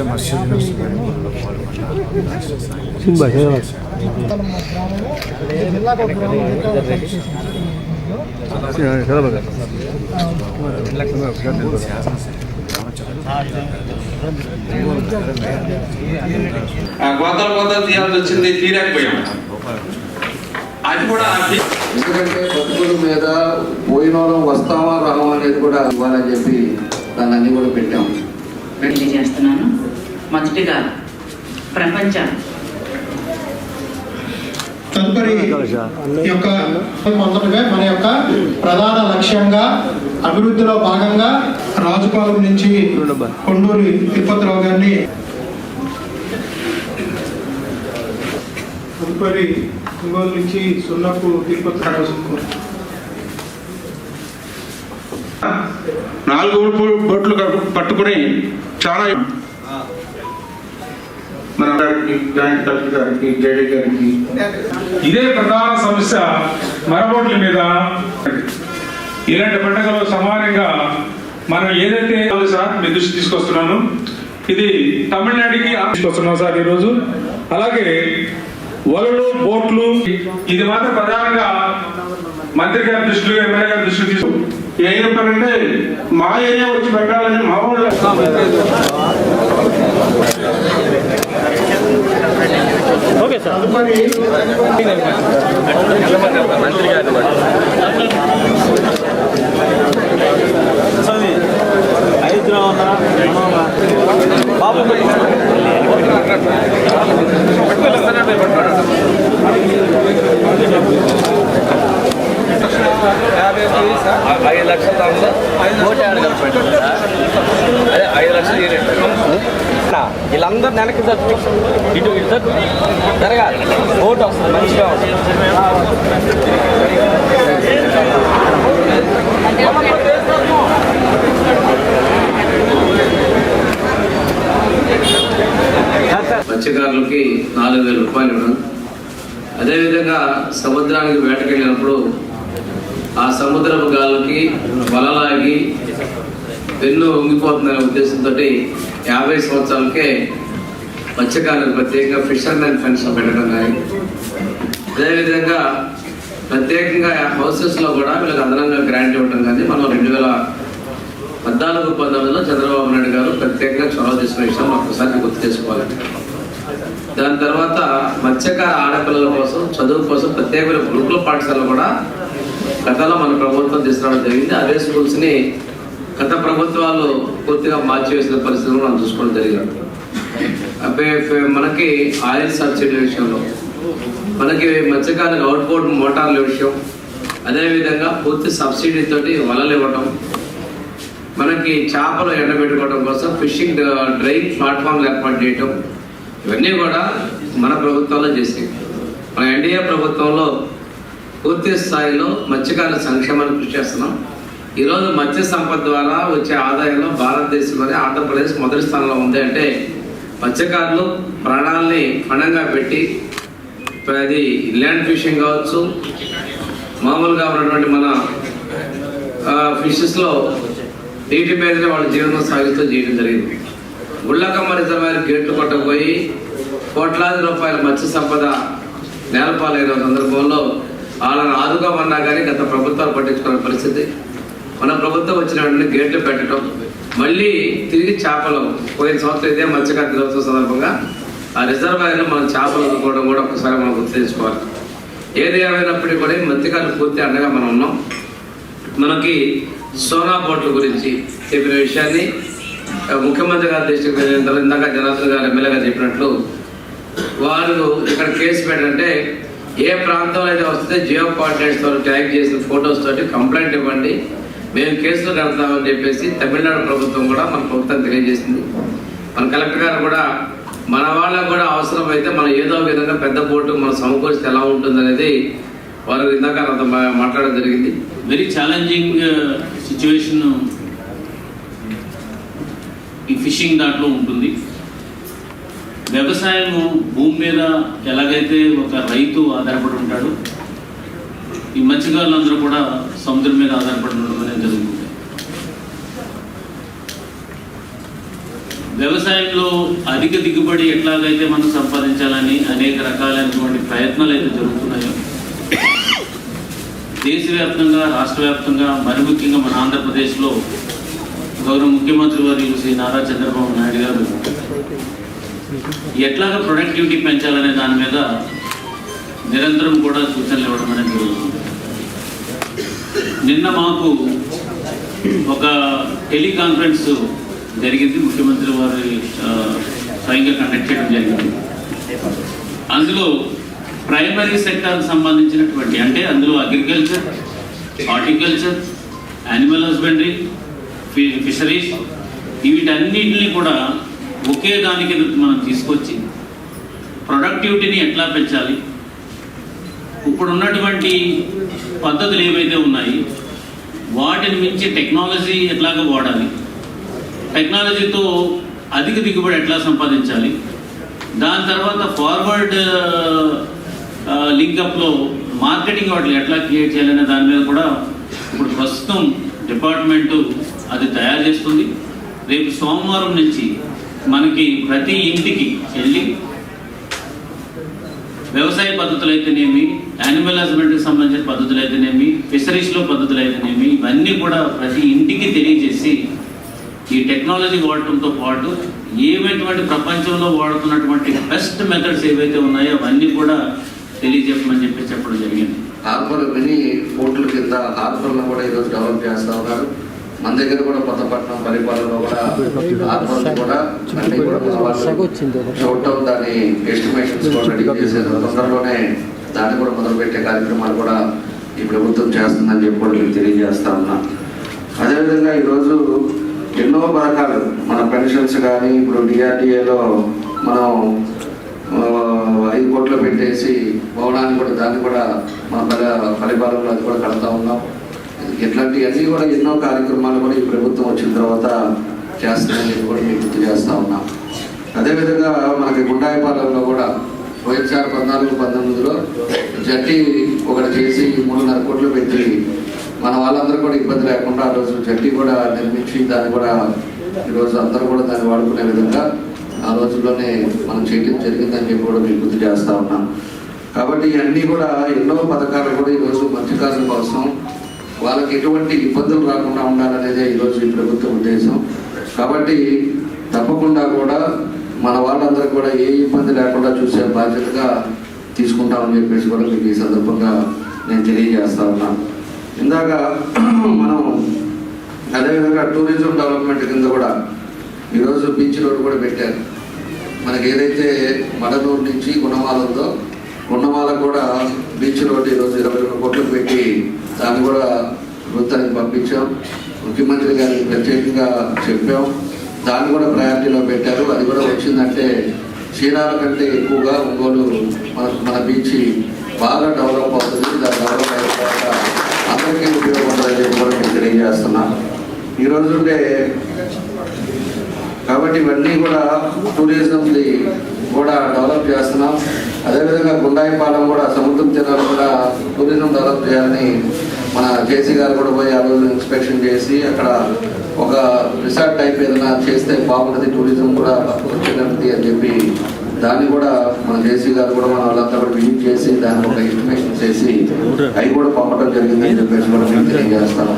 మత్స్య రాష్ట్ర గోతల గోతలు తీయాల్సి వచ్చింది తీయలేకపోయాం. అది కూడా ఎందుకంటే బతుకుల మీద పోయిన వాళ్ళం వస్తామా రామా అనేది కూడా ఇవ్వాలని చెప్పి దాన్ని అన్ని కూడా పెట్టాం. తెలియజేస్తున్నాను మొదటిగా ప్రపంచ తదుపరి యొక్క మొదటగా మన యొక్క ప్రధాన లక్ష్యంగా అభివృద్ధిలో భాగంగా రాజుపాలెం నుంచి కొండూరి తిరుపతిరావు గారిని తదుపరి నుంచి సున్నపు తిరుపతి నాలుగు బోట్లు పట్టుకుని చాలా మన గారికి జాయింట్ కలెక్టర్ గారికి జేడీ గారికి. ఇదే ప్రధాన సమస్య మరబోట్ల మీద. ఇలాంటి పండుగలు సమానంగా మనం ఏదైతే సార్ మీ దృష్టి తీసుకొస్తున్నాను. ఇది తమిళనాడుకి తీసుకొస్తున్నాం సార్ ఈరోజు. అలాగే వలలు బోట్లు ఇది మాత్రం ప్రధానంగా మంత్రి గారి దృష్టిలో ఎమ్మెల్యే గారి దృష్టిలో తీసుకు ఏం చెప్పారంటే మా ఏరియా వచ్చి పెట్టాలని మా వాళ్ళు తదుపరి ఐదు లక్షల దాంట్లో కోటి ఆడ కలిపి అదే ఐదు లక్షలు వీళ్ళందరూ వెనక్కి ఇటు ఇటు తప్పి జరగాలి ఓటు వస్తుంది మంచిగా మత్స్యకారులకి నాలుగు వేల రూపాయలు ఇవ్వడం. అదేవిధంగా సముద్రానికి వేటకెళ్ళినప్పుడు ఆ సముద్రపు గాలికి వలలాగి వెన్ను ఉంగిపోతుందనే ఉద్దేశంతో యాభై సంవత్సరాలకే మత్స్యకారులకు ప్రత్యేకంగా ఫిషర్మెన్ పెన్షన్ పెట్టడం కానీ అదేవిధంగా ప్రత్యేకంగా హౌసెస్లో కూడా వీళ్ళకి అదనంగా గ్రాంట్ ఇవ్వడం కానీ మనం రెండు వేల పద్నాలుగు పంతొమ్మిదిలో చంద్రబాబు నాయుడు గారు ప్రత్యేకంగా చొరవ తీసుకున్న విషయం ఒక్కసారి గుర్తు చేసుకోవాలి. దాని తర్వాత మత్స్యకార ఆడపిల్లల కోసం చదువు కోసం ప్రత్యేకమైన గురుకుల పాఠశాలలు కూడా గతంలో మన ప్రభుత్వం తీసుకురావడం జరిగింది. అదే స్కూల్స్ని గత ప్రభుత్వాలు పూర్తిగా మార్చివేసిన పరిస్థితులు మనం చూసుకోవడం జరిగింది. అంటే మనకి ఆయిల్ సబ్సిడీ విషయంలో మనకి మత్స్యకారులకు అవుట్బోర్డ్ మోటార్ల విషయం అదేవిధంగా పూర్తి సబ్సిడీతోటి వలలు ఇవ్వటం మనకి చేపలు ఎండబెట్టుకోవడం కోసం ఫిషింగ్ డ్రైవింగ్ ప్లాట్ఫామ్లు ఏర్పాటు చేయటం ఇవన్నీ కూడా మన ప్రభుత్వంలో చేసాయి మన ఎన్డీఏ ప్రభుత్వంలో పూర్తి స్థాయిలో మత్స్యకారుల సంక్షేమాన్ని కృషి చేస్తున్నాం. ఈరోజు మత్స్య సంపద ద్వారా వచ్చే ఆదాయంలో భారతదేశంలోనే ఆంధ్రప్రదేశ్ మొదటి స్థానంలో ఉంది. అంటే మత్స్యకారులు ప్రాణాలని పణంగా పెట్టి అది ల్యాండ్ ఫిషింగ్ కావచ్చు మామూలుగా ఉన్నటువంటి మన ఫిషెస్లో నీటి మీదనే వాళ్ళ జీవనం సాగిస్తూ చేయడం జరిగింది. ఉళ్ళకమ్మ రిజర్వాయర్ గేట్లు కొట్టకపోయి కోట్లాది రూపాయల మత్స్య సంపద నేలపాలైన సందర్భంలో వాళ్ళని ఆదుకోమన్నా కానీ గత ప్రభుత్వాలు పట్టించుకునే పరిస్థితి. మన ప్రభుత్వం వచ్చిన వెంటనే గేట్లు పెట్టడం మళ్ళీ తిరిగి చేపలు. పోయిన సంవత్సరం ఇదే మత్స్యకార దినోత్సవం సందర్భంగా ఆ రిజర్వాయర్లో మనం చేపలు వదులుకోవడం కూడా ఒకసారి మనం గుర్తు తెచ్చుకోవాలి ఏది ఏమైనప్పటికీ కూడా ఈ మత్స్యకారులు పూర్తి అండగా మనం ఉన్నాం. మనకి సోనా బోట్ల గురించి చెప్పిన విషయాన్ని ముఖ్యమంత్రి గారి దృష్టికి వెళ్ళిన తర్వాత ఇందాక జనార్దన్ గారు ఎమ్మెల్యేగా చెప్పినట్లు వారు ఇక్కడ కేసు పెట్టంటే ఏ ప్రాంతంలో అయితే వస్తే జియో కోఆర్డినేట్స్తో ట్యాగ్ చేసిన ఫొటోస్ తోటి కంప్లైంట్ ఇవ్వండి. మేము కేసులు కడతామని చెప్పేసి తమిళనాడు ప్రభుత్వం కూడా మన ప్రభుత్వం తెలియజేసింది. మన కలెక్టర్ గారు కూడా మన వాళ్ళకు కూడా అవసరం అయితే మనం ఏదో విధంగా పెద్ద బోర్డు మనం సమకూరిస్తే ఎలా ఉంటుందనేది వారు ఇందాక మాట్లాడడం జరిగింది. వెరీ ఛాలెంజింగ్ సిచ్యువేషన్ ఈ ఫిషింగ్ దాంట్లో ఉంటుంది. వ్యవసాయం భూమి మీద ఎలాగైతే ఒక రైతు ఆధారపడి ఉంటాడు ఈ మత్స్యకారులందరూ కూడా సముద్రం మీద ఆధారపడి ఉండడం అనేది జరుగుతుంది. వ్యవసాయంలో అధిక దిగుబడి ఎట్లాగైతే మనం సంపాదించాలని అనేక రకాలైనటువంటి ప్రయత్నాలు అయితే జరుగుతున్నాయో దేశవ్యాప్తంగా రాష్ట్ర వ్యాప్తంగా మరి ముఖ్యంగా మన ఆంధ్రప్రదేశ్లో గౌరవ ముఖ్యమంత్రి వర్యులు శ్రీ నారా చంద్రబాబు నాయుడు గారు ఎట్లాగ ప్రొడక్టివిటీ పెంచాలనే దాని మీద నిరంతరం కూడా సూచనలు ఇవ్వడం అనేది జరుగుతుంది. నిన్న మాకు ఒక టెలికాన్ఫరెన్స్ జరిగింది. ముఖ్యమంత్రి వారి స్వయంగా కండక్ట్ చేయడం జరిగింది. అందులో ప్రైమరీ సెక్టార్కి సంబంధించినటువంటి అంటే అందులో agriculture horticulture animal husbandry fisheries వీటన్నిటిని కూడా ఒకే దాని కింద మనం తీసుకొచ్చి ప్రొడక్టివిటీని ఎట్లా పెంచాలి? ఇప్పుడు ఉన్నటువంటి పద్ధతులు ఏవైతే ఉన్నాయి వాటిని మించి టెక్నాలజీ ఎట్లాగా వాడాలి. టెక్నాలజీతో అధిక దిగుబడి ఎట్లా సంపాదించాలి? దాని తర్వాత ఫార్వర్డ్ లింకప్లో మార్కెటింగ్ వాటిని ఎట్లా క్రియేట్ చేయాలనే దాని మీద కూడా ఇప్పుడు ప్రస్తుతం డిపార్ట్మెంటు అది తయారు చేస్తుంది. రేపు సోమవారం నుంచి మనకి ప్రతి ఇంటికి వెళ్ళి వ్యవసాయ పద్ధతులు అయితేనేమి యానిమల్ హస్బెండరీకి సంబంధించిన పద్ధతులు అయితేనేమి ఫిషరీస్లో పద్ధతులు అయితేనేమి ఇవన్నీ కూడా ప్రతి ఇంటికి తెలియజేసి ఈ టెక్నాలజీ వాడటంతో పాటు ఏమైనటువంటి ప్రపంచంలో వాడుతున్నటువంటి బెస్ట్ మెథడ్స్ ఏవైతే ఉన్నాయో అవన్నీ కూడా తెలియజెప్పమని చెప్పి చెప్పడం జరిగింది. హార్బర్ మినీ పోర్టుల కింద హార్బర్లను కూడా ఈరోజు డెవలప్ చేస్తా ఉన్నారు మన దగ్గర కూడా కొత్తపట్నం పరిపాలనలో కూడా హార్బర్ కూడా అన్ని కూడా చూడటం దాని ఎస్టిమేషన్స్ కూడా రెడీ తొందరలోనే దాన్ని కూడా మొదలుపెట్టే కార్యక్రమాలు కూడా ఈ ప్రభుత్వం చేస్తుందని చెప్పి కూడా మీకు తెలియజేస్తా ఉన్నా. అదేవిధంగా ఈరోజు ఎన్నో పథకాలు మన పెన్షన్స్ కానీ ఇప్పుడు డిఆర్డిఏలో మనం ఐదు కోట్లు పెట్టేసి భవనాన్ని కూడా దాన్ని కూడా మన పరి పరిపాలనలో అది కూడా కడతా ఉన్నాం. ఇట్లాంటివన్నీ కూడా ఎన్నో కార్యక్రమాలు కూడా ఈ ప్రభుత్వం వచ్చిన తర్వాత చేస్తుందని కూడా మీకు గుర్తు చేస్తూ ఉన్నాం. అదేవిధంగా మనకి గుండాయపాలెంలో కూడా వైఎస్ఆర్ పద్నాలుగు పంతొమ్మిదిలో జట్టి ఒకటి చేసి మూడున్నర కోట్లు పెట్టి మన వాళ్ళందరూ కూడా ఇబ్బంది లేకుండా ఆ రోజు జట్టి కూడా నిర్మించి దాన్ని కూడా ఈరోజు అందరూ కూడా దాన్ని వాడుకునే విధంగా ఆ రోజుల్లోనే మనం చేయడం జరిగిందని చెప్పి కూడా మీకు గుర్తు చేస్తూ ఉన్నాం. కాబట్టి ఇవన్నీ కూడా ఎన్నో పథకాలు కూడా ఈరోజు మత్స్యకారుల కోసం వాళ్ళకి ఎటువంటి ఇబ్బందులు రాకుండా ఉండాలనేదే ఈరోజు ఈ ప్రభుత్వ ఉద్దేశం. కాబట్టి తప్పకుండా కూడా మన వాళ్ళందరూ కూడా ఏ ఇబ్బంది లేకుండా చూసే బాధ్యతగా తీసుకుంటామని చెప్పేసి కూడా మీకు ఈ సందర్భంగా నేను తెలియజేస్తా ఉన్నాను ఇందాక మనం అదేవిధంగా టూరిజం డెవలప్మెంట్ కింద కూడా ఈరోజు బీచ్ రోడ్ కూడా పెట్టారు. మనకి ఏదైతే మడనూరు నుంచి గుణమాల ఉందో గుణమాల కూడా బీచ్ రోడ్ ఈరోజు ఇరవై రెండు కోట్లు పెట్టి దాన్ని కూడా వృత్తానికి పంపించాం. ముఖ్యమంత్రి గారికి ప్రత్యేకంగా చెప్పాం. దాన్ని కూడా ప్రయారిటీలో పెట్టారు. అది కూడా వచ్చిందంటే చీనాల కంటే ఎక్కువగా ఒంగోలు మన మన బీచ్ బాగా డెవలప్ అవుతుంది. దాని డెవలప్ అయిన తర్వాత అందరికీ ఉపయోగపడుతుందని చెప్పి కూడా నేను తెలియజేస్తున్నా. ఈరోజు కాబట్టి ఇవన్నీ కూడా టూరిజంది కూడా డెవలప్ చేస్తున్నాం. అదేవిధంగా గుండాయిపాలెం కూడా సముద్రం తీరాలు కూడా టూరిజం డెవలప్ చేయాలని మన జేసీ గారు కూడా పోయి ఆ రోజు ఇన్స్పెక్షన్ చేసి అక్కడ ఒక రిసార్ట్ టైప్ ఏదైనా చేస్తే బాగుంటుంది టూరిజం కూడా వచ్చేటది అని చెప్పి దాన్ని కూడా మన జేసీ గారు కూడా మన వాళ్ళంతా కూడా విజిట్ చేసి దాన్ని ఒక ఇన్ఫర్మేషన్ చేసి అవి కూడా పంపడం జరిగిందని చెప్పేసి కూడా మేము తెలియజేస్తాను